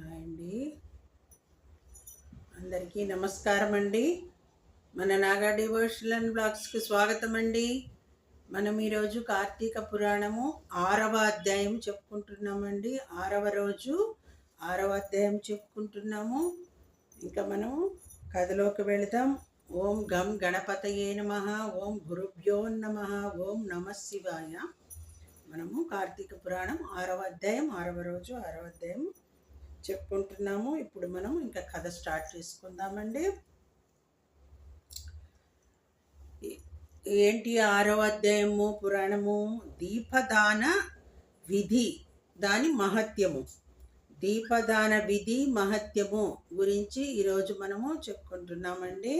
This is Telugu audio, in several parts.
హాయ్ అండి. అందరికీ నమస్కారం అండి. మన నాగా డివోషనల్ బ్లాగ్స్కి స్వాగతం అండి. మనం ఈరోజు కార్తీక పురాణము ఆరవ అధ్యాయం చెప్పుకుంటున్నామండి ఆరవ రోజు ఆరవ అధ్యాయం చెప్పుకుంటున్నాము. ఇంకా మనం కథలోకి వెళదాం. ఓం గం గణపతయే నమ ఓం గురుభ్యో నమ ఓం నమ శివాయ. మనము కార్తీక పురాణం ఆరవ అధ్యాయం ఆరవ రోజు ఆరవ అధ్యాయం చెప్పుకుంటున్నాము. ఇప్పుడు మనం ఇంకా కథ స్టార్ట్ చేసుకుందామండి. ఏంటి ఆరవ అధ్యాయము పురాణము? దీపదాన విధి దాని మహత్యము. దీపదాన విధి మహత్యము గురించి ఈరోజు మనము చెప్పుకుంటున్నామండి.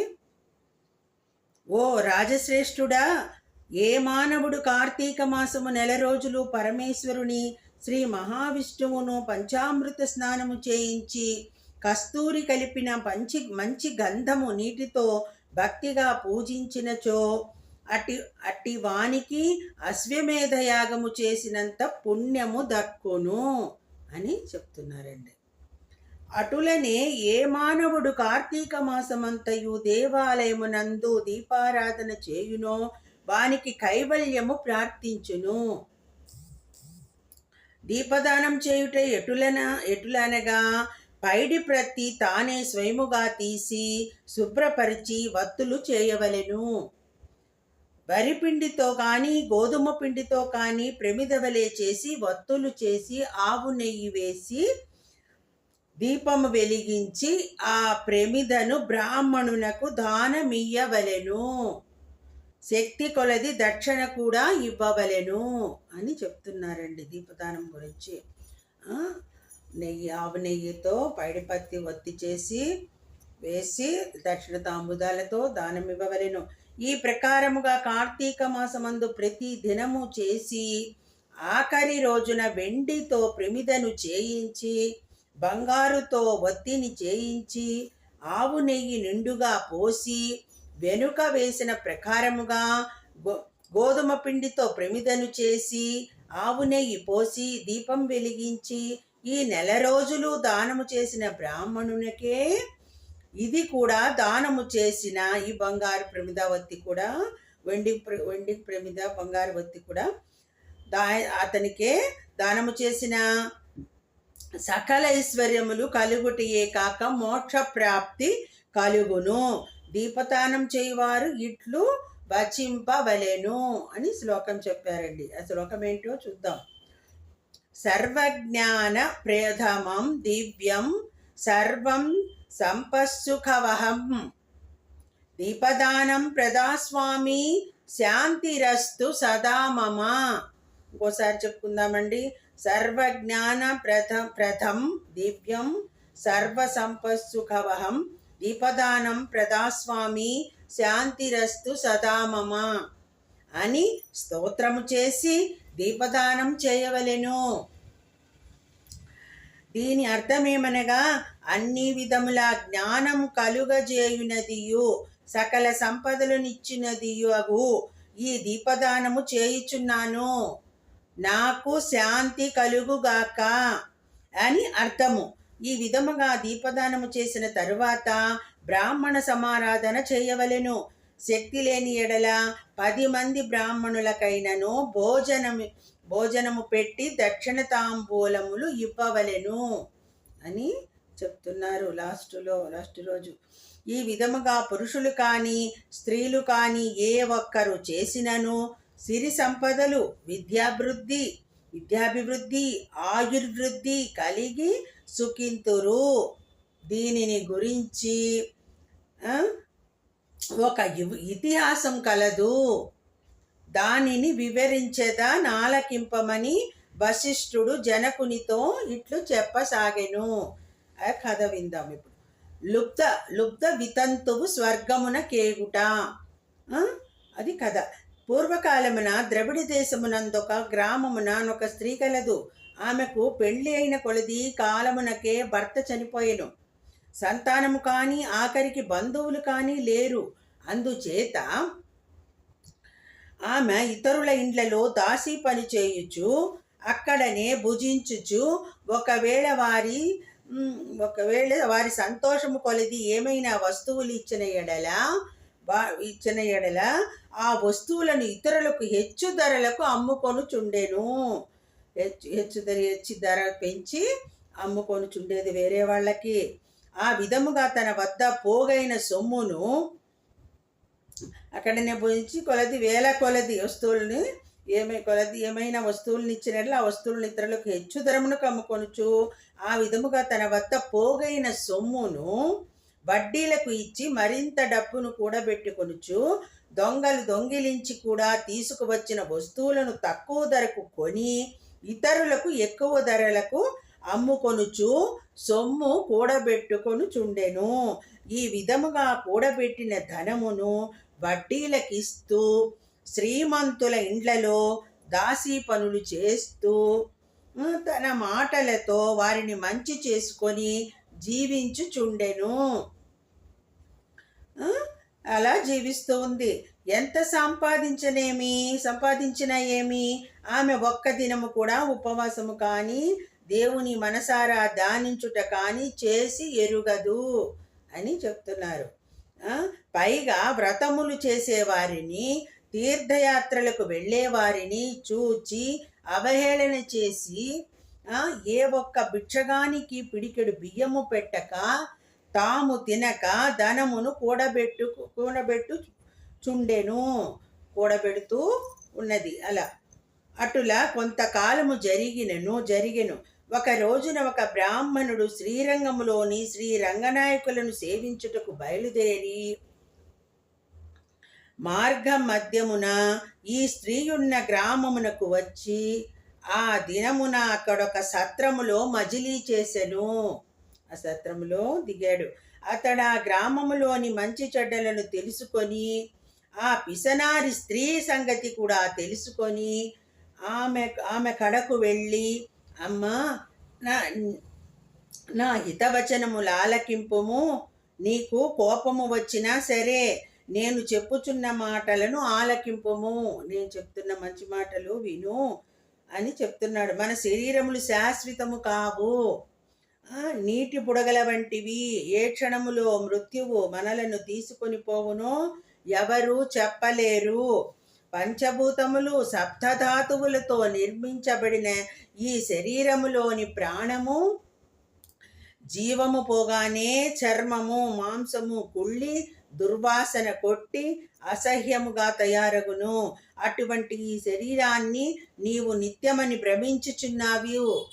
ఓ రాజశ్రేష్ఠుడా ఏ మానవుడు కార్తీక మాసము నెల రోజులు పరమేశ్వరుని శ్రీ మహావిష్ణువును పంచామృత స్నానము చేయించి కస్తూరి కలిపిన మంచి మంచి గంధము నీటితో భక్తిగా పూజించినచో అట్టి అట్టి వానికి అశ్వమేధ యాగము చేసినంత పుణ్యము దక్కును అని చెప్తున్నారండి. అటులనే ఏ మానవుడు కార్తీక మాసమంతయు దేవాలయమునందు దీపారాధన చేయునో వానికి కైవల్యము ప్రార్థించును. దీపదానం చేయుట ఎటులన ఎటులనగా పైడి ప్రతి తానే స్వయముగా తీసి శుభ్రపరిచి వత్తులు చేయవలెను. వరి పిండితో కానీ గోధుమ పిండితో కానీ ప్రమిదవలే చేసి వత్తులు చేసి ఆవు నెయ్యి వేసి దీపము వెలిగించి ఆ ప్రమిదను బ్రాహ్మణునకు దానమియ్యవలెను. శక్తి కొలది దక్షిణ కూడా ఇవ్వవలెను అని చెప్తున్నారండి దీపదానం గురించి. నెయ్యి ఆవు నెయ్యితో పైడిపత్తి ఒత్తి చేసి వేసి దక్షిణ తాంబూదాలతో దానం ఇవ్వవలెను. ఈ ప్రకారముగా కార్తీక మాసమందు ప్రతి దినము చేసి ఆఖరి రోజున వెండితో ప్రమిదను చేయించి బంగారుతో ఒత్తిని చేయించి ఆవు నెయ్యి నిండుగా పోసి వెనుక వేసిన ప్రకారముగా గో గోధుమ పిండితో ప్రమిదను చేసి ఆవు నెయ్యి పోసి దీపం వెలిగించి ఈ నెల రోజులు దానము చేసిన బ్రాహ్మణునికే ఇది కూడా దానము చేసిన ఈ బంగారు ప్రమిద వత్తి కూడా వెండి ప్ర- వెండి ప్రమిద బంగారు వత్తి కూడా దా అతనికే దానము చేసిన సకల ఐశ్వర్యములు కలుగుటయే కాక మోక్ష ప్రాప్తి కలుగును. దీపదానం చేయువారు ఇట్లు వచింపవలెను అని శ్లోకం చెప్పారండి. ఆ శ్లోకం ఏంటో చూద్దాం. సర్వజ్ఞాన ప్రథమం దివ్యం సర్వం సంపస్సుఖవహం దీపదానం ప్రదాస్వామి శాంతిరస్తు సదా మమ. ఇంకోసారి చెప్పుకుందామండి. సర్వజ్ఞాన ప్రథం ప్రథం దివ్యం సర్వ సంపస్సుఖవహం దీపదానం ప్రదాస్వామి శాంతిరస్తు సదామమ అని స్తోత్రము చేసి దీపదానం చేయవలెను. దీని అర్థమేమనగా అన్ని విధముల జ్ఞానం కలుగజేయునదియు సకల సంపదలనిచ్చినదియు అగు. ఈ దీపదానము చేయుచున్నాను. నాకు శాంతి కలుగుగాక అని అర్థము. ఈ విధముగా దీపదానము చేసిన తరువాత బ్రాహ్మణ సమారాధన చేయవలెను. శక్తి లేని ఎడల పది మంది బ్రాహ్మణులకైనను భోజనము భోజనము పెట్టి దక్షిణ తాంబూలములు ఇవ్వవలెను అని చెప్తున్నారు లాస్ట్లో లాస్ట్ రోజు. ఈ విధముగా పురుషులు కానీ స్త్రీలు కానీ ఏ ఒక్కరు చేసినను సిరి సంపదలు విద్యాభివృద్ధి విద్యాభివృద్ధి ఆయుర్వృద్ధి కలిగి సుఖింతురు. దీనిని గురించి ఒక ఇతిహాసం కలదు. దానిని వివరించేదా నాలకింపమని వశిష్ఠుడు జనకునితో ఇట్లు చెప్పసాగెను. కథ విందాం ఇప్పుడు. లుప్త లుప్త వితంతువు స్వర్గమున కేగుట. అది కథ. పూర్వకాలమున ద్రవిడ దేశమునందొక గ్రామమున ఒక స్త్రీ కలదు. ఆమెకు పెళ్ళి అయిన కొలది కాలమునకే భర్త చనిపోయెను. సంతానము కానీ ఆఖరికి బంధువులు కానీ లేరు. అందుచేత ఆమె ఇతరుల ఇండ్లలో దాసీ పని చేయుచు అక్కడనే భుజించుచు ఒకవేళ వారి ఒకవేళ వారి సంతోషము కొలది ఏమైనా వస్తువులు ఇచ్చిన ఎడల ఇచ్చిన ఎడల ఆ వస్తువులను ఇతరులకు హెచ్చు ధరలకు అమ్ముకొనుచుండెను. హెచ్చు హెచ్చు ధర హెచ్చు ధర పెంచి అమ్ముకొనుచుండేది వేరే వాళ్ళకి. ఆ విధముగా తన వద్ద పోగైన సొమ్మును అక్కడనే పోయించి కొలది వేల కొలది వస్తువుల్ని ఏమై కొలది ఏమైనా వస్తువులను ఇచ్చినట్లు ఆ వస్తువులను ఇతరులకు హెచ్చు ధరమునకు అమ్ముకొనుచు ఆ విధముగా తన వద్ద పోగైన సొమ్మును వడ్డీలకు ఇచ్చి మరింత డబ్బును కూడబెట్టుకొనుచు దొంగలు దొంగిలించి కూడా తీసుకువచ్చిన వస్తువులను తక్కువ ధరకు కొని ఇతరులకు ఎక్కువ ధరలకు అమ్ముకొనుచు సొమ్ము కూడబెట్టుకొనుచుండెను. ఈ విధముగా కూడబెట్టిన ధనమును వడ్డీలకిస్తూ శ్రీమంతుల ఇండ్లలో దాసీ పనులు చేస్తూ తన మాటలతో వారిని మంచి చేసుకొని జీవించుచుండెను. అలా జీవిస్తూ ఉంది ఎంత సంపాదించనేమి? సంపాదించిన ఏమి? ఆమె ఒక్క దినము కూడా ఉపవాసము కానీ దేవుని మనసారా దానించుట కానీ చేసి ఎరుగదు అని చెప్తున్నారు. పైగా వ్రతములు చేసేవారిని తీర్థయాత్రలకు వెళ్ళేవారిని చూచి అవహేళన చేసి ఏ ఒక్క భిక్షగానికి పిడికెడు బియ్యము పెట్టక తాము తినక ధనమును కూడబెట్టు కూడబెట్టు చుండెను. కూడబెడుతూ ఉన్నది. అలా. అటులా కొంతకాలము జరిగినను జరిగెను. ఒక రోజున ఒక బ్రాహ్మణుడు శ్రీరంగములోని శ్రీ రంగనాయకులను సేవించుటకు బయలుదేరి మార్గం మధ్యమున ఈ స్త్రీయున్న గ్రామమునకు వచ్చి ఆ దినమున అక్కడొక సత్రములో మజిలీ చేసెను. ఆ సత్రములో దిగాడు. అతడు ఆ గ్రామములోని మంచి చెడ్డలను తెలుసుకొని ఆ పిసనారి స్త్రీ సంగతి కూడా తెలుసుకొని ఆమె ఆమె కడకు వెళ్ళి అమ్మా నా నా హితవచనము ఆలకింపుము నీకు కోపము వచ్చినా సరే నేను చెప్పుచున్న మాటలను ఆలకింపుము. నేను చెప్తున్న మంచి మాటలు విను. అని చెప్తున్నాడు. మన శరీరములు శాశ్వతము కావు. నీటి బుడగల వంటివి ఏ క్షణములో మృత్యువు మనలను తీసుకొని పోవునో ఎవరు చెప్పలేరు. పంచభూతములు సప్తధాతువులతో నిర్మించబడిన ఈ శరీరములోని ప్రాణము జీవము పోగానే చర్మము మాంసము కుళ్ళి దుర్వాసన కొట్టి అసహ్యముగా తయారగును. అటువంటి ఈ శరీరాన్ని నీవు నిత్యమని భ్రమించుచున్నావు.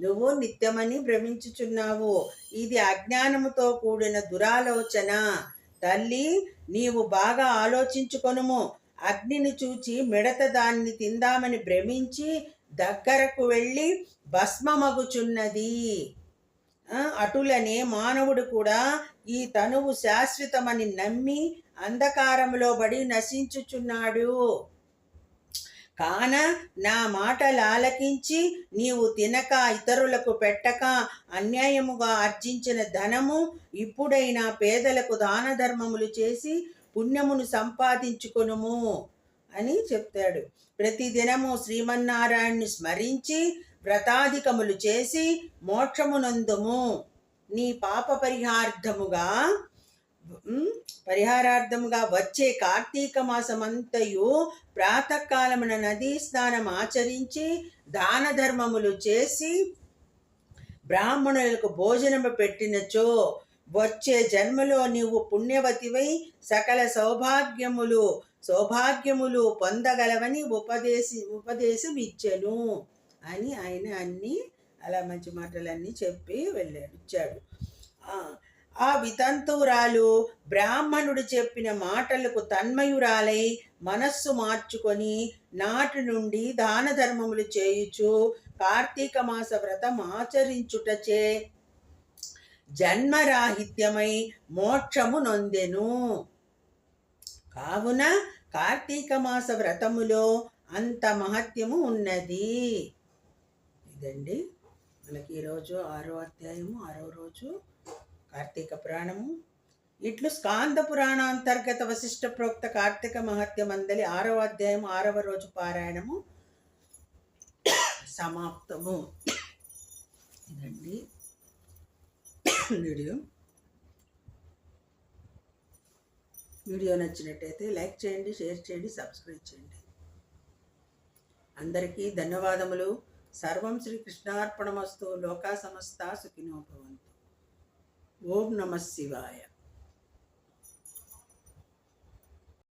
నువ్వు నిత్యమని భ్రమించుచున్నావు. ఇది అజ్ఞానముతో కూడిన దురాలోచన. తల్లి నీవు బాగా ఆలోచించుకొనుము. అగ్నిని చూచి మిడత దాన్ని తిందామని భ్రమించి దగ్గరకు వెళ్ళి భస్మమగుచున్నది. అటులనే మానవుడు కూడా ఈ తనువు శాశ్వతమని నమ్మి అంధకారములో బడి నశించుచున్నాడు. కాన నా మాటలు ఆలకించి నీవు తినక ఇతరులకు పెట్టక అన్యాయముగా ఆర్జించిన ధనము ఇప్పుడైనా పేదలకు దాన ధర్మములు చేసి పుణ్యమును సంపాదించుకొనుము అని చెప్తాడు. ప్రతిదినము శ్రీమన్నారాయణ్ణి స్మరించి వ్రతాధికములు చేసి మోక్షమునందుము. నీ పాప పరిహార్థముగా పరిహారార్థముగా వచ్చే కార్తీక మాసమంతయు ప్రాతకాలమున నదీ స్నానం ఆచరించి దాన ధర్మములు చేసి బ్రాహ్మణులకు భోజనము పెట్టినచో వచ్చే జన్మలో నీవు పుణ్యవతివై సకల సౌభాగ్యములు సౌభాగ్యములు పొందగలవని ఉపదేశి ఉపదేశం ఇచ్చెను అని ఆయన అన్ని అలా మంచి మాటలన్నీ చెప్పి వెళ్ళాడు ఇచ్చాడు. ఆ, వితంతువురాలు బ్రాహ్మణుడు చెప్పిన మాటలకు తన్మయురాలై మనస్సు మార్చుకొని నాటి నుండి దాన ధర్మములు చేయుచు కార్తీక మాస వ్రతం ఆచరించుటచే జన్మరాహిత్యమై మోక్షము నొందెను. కావున కార్తీక మాస వ్రతములో అంత మహత్యము ఉన్నది. ఇదండి. మనకి ఈరోజు ఆరో అధ్యాయము ఆరో రోజు కార్తీక పురాణము. ఇట్లు స్కాంద పురాణ అంతర్గత వశిష్ట ప్రోక్త కార్తీక మహత్య మందలి ఆరవ అధ్యాయం ఆరవ రోజు పారాయణము సమాప్తము. ఇదండి వీడియో. వీడియో నచ్చినట్టయితే లైక్ చేయండి షేర్ చేయండి సబ్స్క్రైబ్ చేయండి. అందరికీ ధన్యవాదములు. సర్వం శ్రీకృష్ణార్పణమస్తు లోకా సమస్త సుఖినోభవంతు ఓం నమ శివాయ.